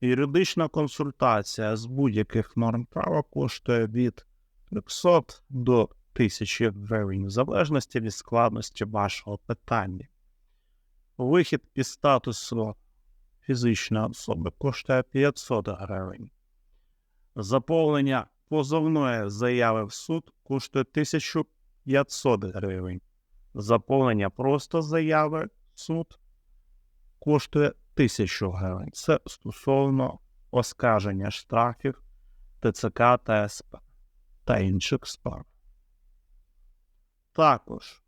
Юридична консультація з будь-яких норм права коштує від 300 до 1000 гривень, в залежності від складності вашого питання. Вихід із статусу фізичної особи коштує 500 гривень. Заповнення позовної заяви в суд коштує 1500 гривень. Заповнення просто заяви в суд коштує 1000 гривень. Це стосовно оскарження штрафів ТЦК та СП та інших справ. Також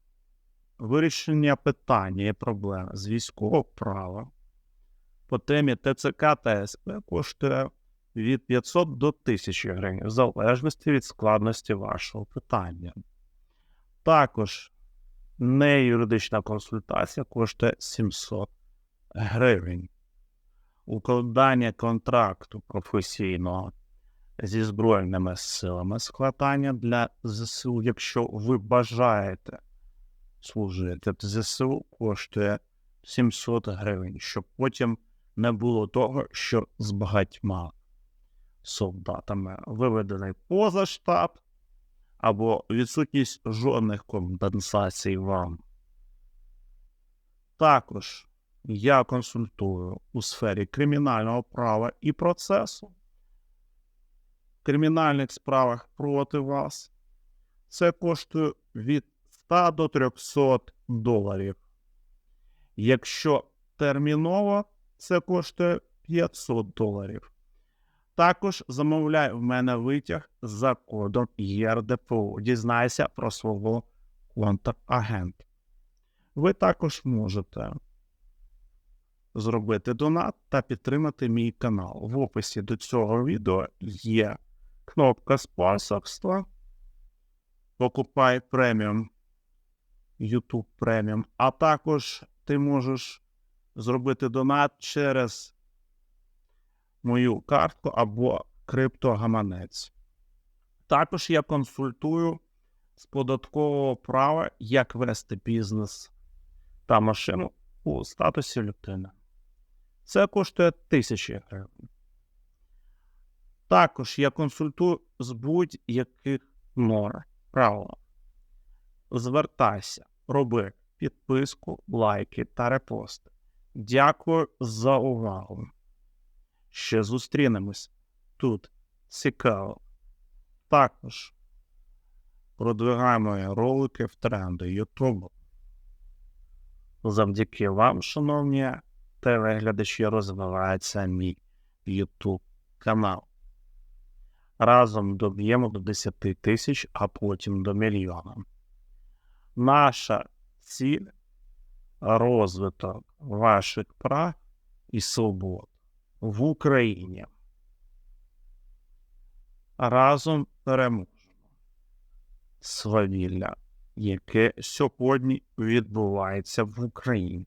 вирішення питання і проблеми з військового права по темі ТЦК та СП коштує від 500 до 1000 гривень, в залежності від складності вашого питання. Також неюридична консультація коштує 700 гривень. Укладання контракту професійного зі Збройними силами складання для ЗСУ, якщо ви бажаєте служити в ЗСУ, коштує 700 гривень, щоб потім не було того, що з багатьма солдатами виведений поза штаб або відсутність жодних компенсацій вам. Також я консультую у сфері кримінального права і процесу. Кримінальних справах проти вас це коштує від 100 до 300 доларів. Якщо терміново, це коштує 500 доларів. Також замовляй в мене витяг за кодом ЄРДПУ. Дізнайся про свого контрагента. Ви також можете зробити донат та підтримати мій канал. В описі до цього відео є кнопка спонсорства. Покупай преміум YouTube преміум, а також ти можеш зробити донат через мою картку або криптогаманець. Також я консультую з податкового права, як вести бізнес та машину у статусі людини. Це коштує тисячі гривень. Також я консультую з будь-яких норм правил. Звертайся, роби підписку, лайки та репости. Дякую за увагу. Ще зустрінемось тут. Цікаво. Також продвигаємо ролики в тренди Ютубу. Завдяки вам, шановні телеглядачі, розвивається мій YouTube канал. Разом доб'ємо до 10 тисяч, а потім до мільйона. Наша ціль розвиток ваших прав і свобод в Україні. Разом переможемо свавілля, яке сьогодні відбувається в Україні.